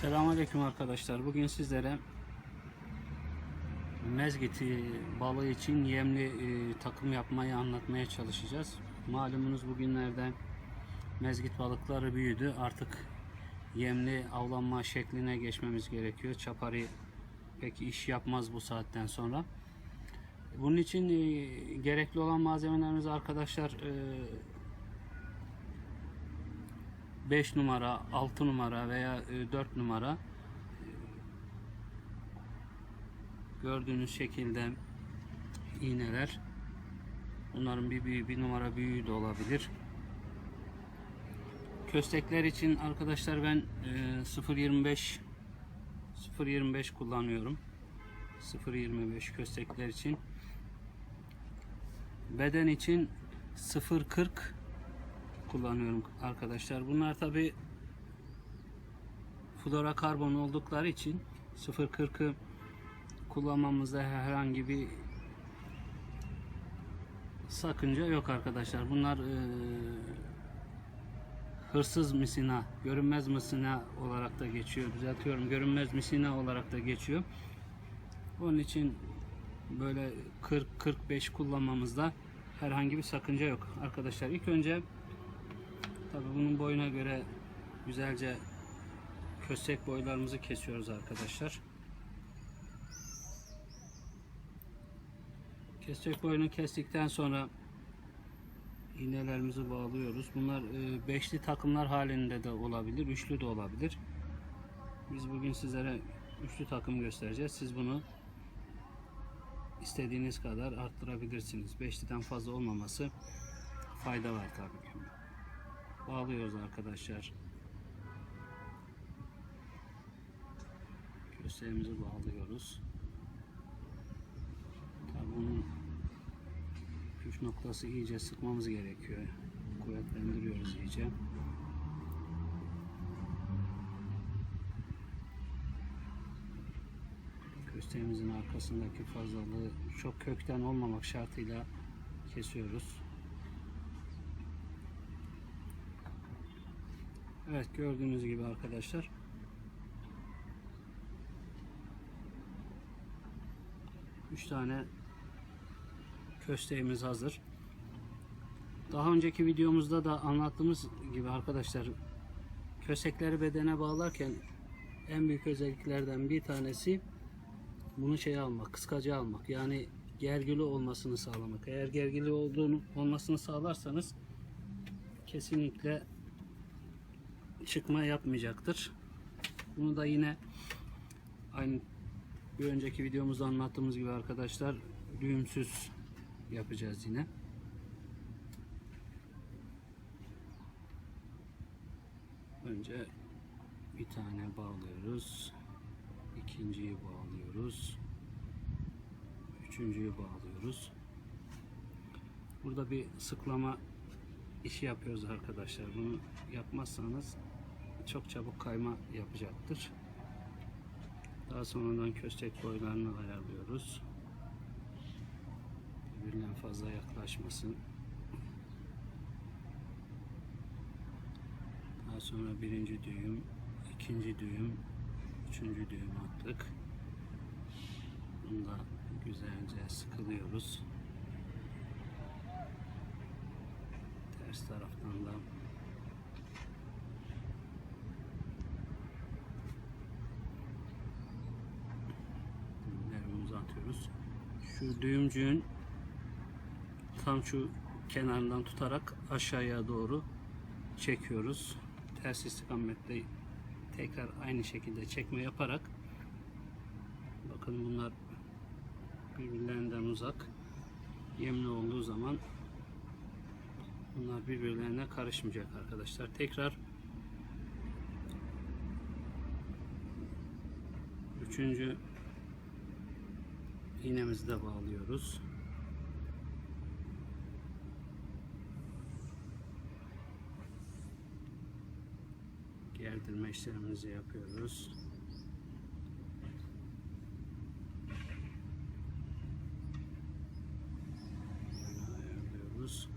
Selamünaleyküm arkadaşlar. Bugün sizlere mezgiti balığı için yemli e, takım yapmayı anlatmaya çalışacağız. Malumunuz bugünlerde mezgit balıkları büyüdü. Artık yemli avlanma şekline geçmemiz gerekiyor. Çapari pek iş yapmaz bu saatten sonra. Bunun için e, gerekli olan malzemelerimiz arkadaşlar e, 5 numara, 6 numara veya e, 4 numara e, gördüğünüz şekilde iğneler. Bunların bir büyüğü, bir numara büyüğü de olabilir. Köstekler için arkadaşlar ben e, 0.25 0.25 kullanıyorum. 0.25 köstekler için. Beden için 0.40 kullanıyorum arkadaşlar. Bunlar tabi fluorokarbon oldukları için 0.40'ı kullanmamızda herhangi bir sakınca yok arkadaşlar. Bunlar e, hırsız misina, görünmez misina olarak da geçiyor. Düzeltiyorum. Görünmez misina olarak da geçiyor. Onun için böyle 40-45 kullanmamızda herhangi bir sakınca yok arkadaşlar. İlk önce Tabii bunun boyuna göre güzelce köstek boylarımızı kesiyoruz arkadaşlar. Köstek boyunu kestikten sonra iğnelerimizi bağlıyoruz. Bunlar e, beşli takımlar halinde de olabilir, üçlü de olabilir. Biz bugün sizlere üçlü takım göstereceğiz. Siz bunu istediğiniz kadar arttırabilirsiniz. Beşliden fazla olmaması fayda var tabii bağlıyoruz arkadaşlar. Kösteğimizi bağlıyoruz. Tabii bunun püf noktası iyice sıkmamız gerekiyor. Kuvvetlendiriyoruz iyice. Kösteğimizin arkasındaki fazlalığı çok kökten olmamak şartıyla kesiyoruz. Evet gördüğünüz gibi arkadaşlar. Üç tane kösteğimiz hazır. Daha önceki videomuzda da anlattığımız gibi arkadaşlar köstekleri bedene bağlarken en büyük özelliklerden bir tanesi bunu şey almak, kıskacı almak. Yani gergili olmasını sağlamak. Eğer gergili olduğunu olmasını sağlarsanız kesinlikle çıkma yapmayacaktır. Bunu da yine aynı bir önceki videomuzda anlattığımız gibi arkadaşlar düğümsüz yapacağız yine. Önce bir tane bağlıyoruz. ikinciyi bağlıyoruz. Üçüncüyü bağlıyoruz. Burada bir sıklama işi yapıyoruz arkadaşlar. Bunu yapmazsanız çok çabuk kayma yapacaktır. Daha sonradan köstek boylarını ayarlıyoruz. Birbirinden fazla yaklaşmasın. Daha sonra birinci düğüm, ikinci düğüm, üçüncü düğüm attık. Bunu da güzelce sıkılıyoruz. Ters taraftan da düğümlerimizi atıyoruz. Şu düğümcüğün tam şu kenarından tutarak aşağıya doğru çekiyoruz. Ters istikamette tekrar aynı şekilde çekme yaparak bakın bunlar birbirlerinden uzak yemli olduğu zaman bunlar birbirlerine karışmayacak arkadaşlar. Tekrar üçüncü iğnemizi de bağlıyoruz. Gerdirme işlemimizi yapıyoruz. Böyle ayarlıyoruz.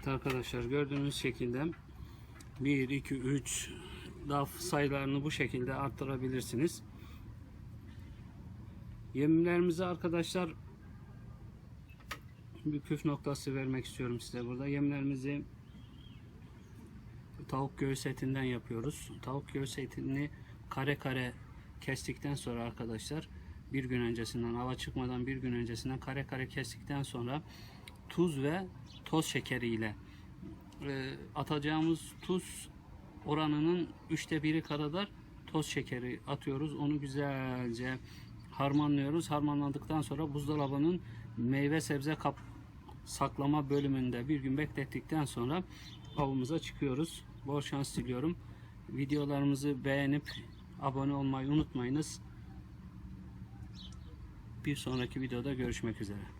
Evet arkadaşlar gördüğünüz şekilde 1, 2, 3 daha sayılarını bu şekilde arttırabilirsiniz. Yemlerimizi arkadaşlar bir püf noktası vermek istiyorum size burada. Yemlerimizi tavuk göğüs etinden yapıyoruz. Tavuk göğüs etini kare kare kestikten sonra arkadaşlar bir gün öncesinden hava çıkmadan bir gün öncesinden kare kare kestikten sonra tuz ve toz şekeri ile e, atacağımız tuz oranının üçte biri kadar toz şekeri atıyoruz. Onu güzelce harmanlıyoruz. Harmanladıktan sonra buzdolabının meyve sebze kap saklama bölümünde bir gün beklettikten sonra avımıza çıkıyoruz. Bol şans diliyorum. Videolarımızı beğenip abone olmayı unutmayınız. Bir sonraki videoda görüşmek üzere.